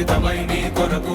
అంకితమై నీ కొరకు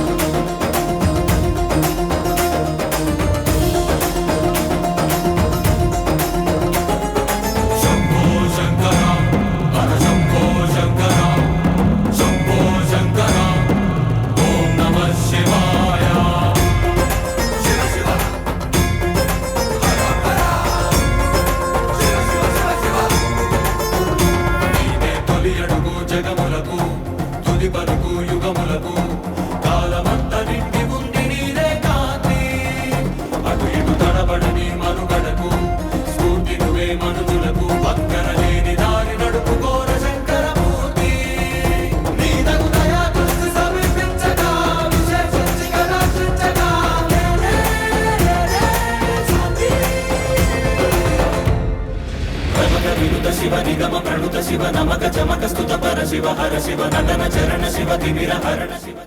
యుగములకు విరుత శివ నిగమ ప్రణుత శివ నమక చమక స్తుత పర శివ హర శివ నటన చరణ శివ తిమిర హరణ శివ